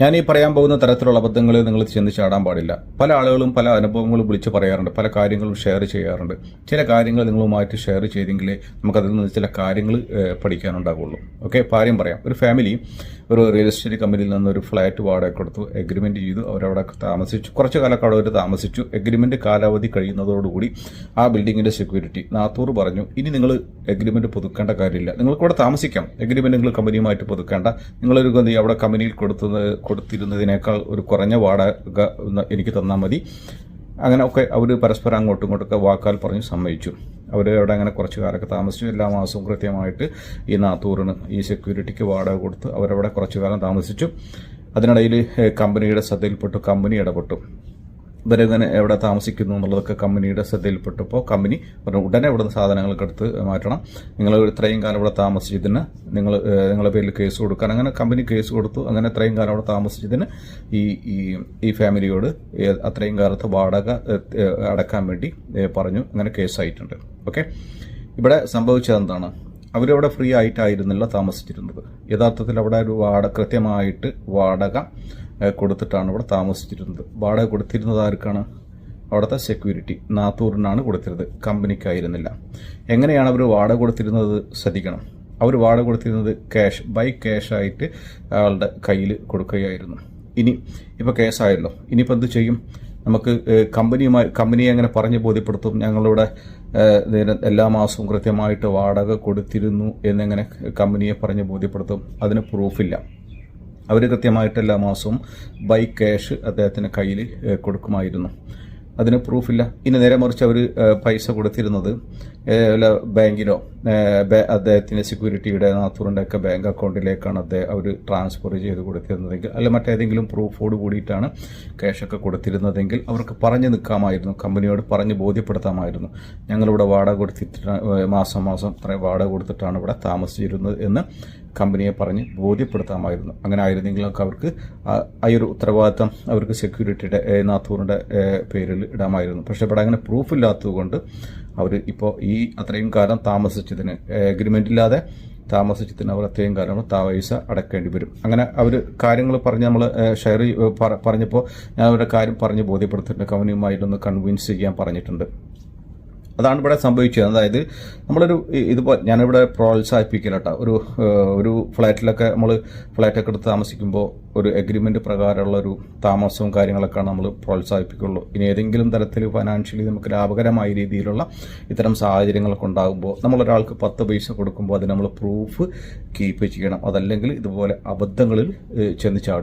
ഞാൻ ഈ പറയാൻ പോകുന്ന തരത്തിലുള്ള അബദ്ധങ്ങളിൽ നിങ്ങൾ ചെന്ന് ചാടാൻ പാടില്ല. പല ആളുകളും പല അനുഭവങ്ങളും വിളിച്ച് പറയാറുണ്ട്. പല കാര്യങ്ങളും ഷെയർ ചെയ്യാറുണ്ട്. ചില കാര്യങ്ങൾ നിങ്ങളുമായിട്ട് ഷെയർ ചെയ്തെങ്കിലേ നമുക്കതിൽ നിന്ന് ചില കാര്യങ്ങൾ പഠിക്കാനുണ്ടാകുള്ളൂ ഓക്കെ കാര്യം പറയാം. ഒരു ഫാമിലി ഒരു റിയൽ എസ്റ്റേറ്റ് കമ്പനിയിൽ നിന്ന് ഒരു ഫ്ലാറ്റ് വാടക കൊടുത്തു. എഗ്രിമെന്റ് ചെയ്തു. അവരവിടെ താമസിച്ചു. കുറച്ച് കാലം അവിടെ അവർ താമസിച്ചു. എഗ്രിമെന്റ് കാലാവധി കഴിയുന്നതോടുകൂടി ആ ബിൽഡിങ്ങിന്റെ സെക്യൂരിറ്റി നാത്തൂർ പറഞ്ഞു ഇനി നിങ്ങൾ എഗ്രിമെന്റ് പുതുക്കേണ്ട കാര്യമില്ല. നിങ്ങൾക്ക് ഇവിടെ താമസിക്കാം. എഗ്രിമെന്റ് നിങ്ങൾ കമ്പനിയുമായിട്ട് പുതുക്കേണ്ട. നിങ്ങളൊരു അവിടെ കമ്പനിയിൽ കൊടുത്തത് കൊടുത്തിരുന്നതിനേക്കാൾ ഒരു കുറഞ്ഞ വാടക എനിക്ക് തന്നാൽ മതി. അങ്ങനെ ഒക്കെ അവർ പരസ്പരം അങ്ങോട്ടും ഇങ്ങോട്ടൊക്കെ വാക്കാൽ പറഞ്ഞ് സമ്മതിച്ചു. അവർ അവിടെ അങ്ങനെ കുറച്ച് കാലമൊക്കെ താമസിച്ചു. എല്ലാ മാസവും കൃത്യമായിട്ട് ഈ നാത്തൂറിന് ഈ സെക്യൂരിറ്റിക്ക് വാടക കൊടുത്ത് അവരവിടെ കുറച്ച് കാലം താമസിച്ചു. അതിനിടയിൽ കമ്പനിയുടെ ശ്രദ്ധയിൽപ്പെട്ടു. കമ്പനി ഇടപെട്ടു. ഇവരിങ്ങനെ എവിടെ താമസിക്കുന്നു എന്നുള്ളതൊക്കെ കമ്പനിയുടെ ശ്രദ്ധയിൽപ്പെട്ടപ്പോൾ കമ്പനി പറഞ്ഞു ഉടനെ ഇവിടുന്ന് സാധനങ്ങളൊക്കെ എടുത്ത് മാറ്റണം. നിങ്ങൾ ഇത്രയും കാലം ഇവിടെ താമസിച്ചതിന് നിങ്ങൾ നിങ്ങളുടെ പേരിൽ കേസ് കൊടുക്കാൻ. അങ്ങനെ കമ്പനി കേസ് കൊടുത്തു. അങ്ങനെ ഇത്രയും കാലം അവിടെ താമസിച്ചതിന് ഈ ഈ ഈ ഫാമിലിയോട് അത്രയും കാലത്ത് വാടക അടക്കാൻ വേണ്ടി പറഞ്ഞു. അങ്ങനെ കേസായിട്ടുണ്ട്. ഓക്കെ? ഇവിടെ സംഭവിച്ചത് എന്താണ്? അവരവിടെ ഫ്രീ ആയിട്ടായിരുന്നില്ല താമസിച്ചിരുന്നത്. യഥാർത്ഥത്തിൽ അവിടെ ഒരു വാടക കൃത്യമായിട്ട് വാടക കൊടുത്തിട്ടാണ് ഇവിടെ താമസിച്ചിരുന്നത്. വാടക കൊടുത്തിരുന്നത് ആർക്കാണ്? അവിടുത്തെ സെക്യൂരിറ്റി നാത്തൂറിനാണ് കൊടുത്തിരുന്നത്. കമ്പനിക്കായിരുന്നില്ല. എങ്ങനെയാണ് അവർ വാടക കൊടുത്തിരുന്നത് ശ്രദ്ധിക്കണം. അവർ വാടക കൊടുത്തിരുന്നത് ക്യാഷ് ബൈ ക്യാഷ് ആയിട്ട് അയാളുടെ കയ്യിൽ കൊടുക്കുകയായിരുന്നു. ഇനി ഇപ്പോൾ കേസായല്ലോ ഇനിയിപ്പോൾ എന്ത് ചെയ്യും? നമുക്ക് കമ്പനിയുമായി കമ്പനിയെ എങ്ങനെ പറഞ്ഞ് ബോധ്യപ്പെടുത്തും? ഞങ്ങളിവിടെ എല്ലാ മാസവും കൃത്യമായിട്ട് വാടക കൊടുത്തിരുന്നു എന്നെങ്ങനെ കമ്പനിയെ പറഞ്ഞ് ബോധ്യപ്പെടുത്തും? അതിന് പ്രൂഫില്ല അവർ കൃത്യമായിട്ട് എല്ലാ മാസവും ബൈ ക്യാഷ് അദ്ദേഹത്തിന്റെ കയ്യിൽ കൊടുക്കുമായിരുന്നു. അതിന് പ്രൂഫില്ല ഇനി നേരെ മറിച്ച് അവർ പൈസ കൊടുത്തിരുന്നത് വല്ല ബാങ്കിലോ അദ്ദേഹത്തിന്റെ സെക്യൂരിറ്റിയുടെ നാത്തൂറിന്റെ ഒക്കെ ബാങ്ക് അക്കൗണ്ടിലേക്കാണ് അദ്ദേഹം അവർ ട്രാൻസ്ഫർ ചെയ്ത് കൊടുത്തിരുന്നതെങ്കിൽ അല്ല മറ്റേതെങ്കിലും പ്രൂഫോട് കൂടിയിട്ടാണ് ക്യാഷൊക്കെ കൊടുത്തിരുന്നതെങ്കിൽ അവർക്ക് പറഞ്ഞു നിൽക്കാമായിരുന്നു കമ്പനിയോട് പറഞ്ഞ് ബോധ്യപ്പെടുത്താമായിരുന്നു. ഞങ്ങളിവിടെ വാടക കൊടുത്തിട്ട് മാസം മാസം ഇത്രയും വാടക കൊടുത്തിട്ടാണ് ഇവിടെ താമസിച്ചിരുന്നത് എന്ന് കമ്പനിയെ പറഞ്ഞ് ബോധ്യപ്പെടുത്താമായിരുന്നു. അങ്ങനെ ആയിരുന്നെങ്കിലൊക്കെ അവർക്ക് ആ- ഒരു ഉത്തരവാദിത്തം അവർക്ക് സെക്യൂരിറ്റിയുടെ നാത്തൂറിന്റെ പേരിൽ ഇടാമായിരുന്നു. പക്ഷേ ഇവിടെ അങ്ങനെ പ്രൂഫ് ഇല്ലാത്തതുകൊണ്ട് അവർ ഇപ്പോൾ ഈ അത്രയും കാലം താമസിച്ചതിന് എഗ്രിമെന്റ് ഇല്ലാതെ താമസിച്ചതിന് അവർ അത്രയും കാലം താവൈസ അടക്കേണ്ടി വരും. അങ്ങനെ അവർ കാര്യങ്ങൾ പറഞ്ഞ് നമ്മൾ ഷെയർ പറഞ്ഞപ്പോൾ ഞാൻ അവരുടെ കാര്യം പറഞ്ഞ് ബോധ്യപ്പെടുത്തിയിട്ടുണ്ട് കമ്പനിയുമായിട്ടൊന്ന് കൺവിൻസ് ചെയ്യാൻ പറഞ്ഞിട്ടുണ്ട്. അതാണ് ഇവിടെ സംഭവിച്ചത്. അതായത് നമ്മളൊരു ഇതുപോലെ ഞാനിവിടെ പ്രോത്സാഹിപ്പിക്കില്ല കേട്ടോ ഒരു ഒരു ഫ്ലാറ്റിലൊക്കെ നമ്മൾ ഫ്ലാറ്റൊക്കെ എടുത്ത് താമസിക്കുമ്പോൾ ഒരു എഗ്രിമെന്റ് പ്രകാരമുള്ള ഒരു താമസവും കാര്യങ്ങളൊക്കെയാണ് നമ്മൾ പ്രോത്സാഹിപ്പിക്കുള്ളൂ. ഇനി ഏതെങ്കിലും തരത്തിൽ ഫൈനാൻഷ്യലി നമുക്ക് ലാഭകരമായ രീതിയിലുള്ള ഇത്തരം സാഹചര്യങ്ങളൊക്കെ ഉണ്ടാകുമ്പോൾ നമ്മളൊരാൾക്ക് പത്ത് പൈസ കൊടുക്കുമ്പോൾ അത് നമ്മൾ പ്രൂഫ് കീപ്പ് ചെയ്യണം. അതല്ലെങ്കിൽ ഇതുപോലെ അബദ്ധങ്ങളിൽ ചെന്ന് ചാടും.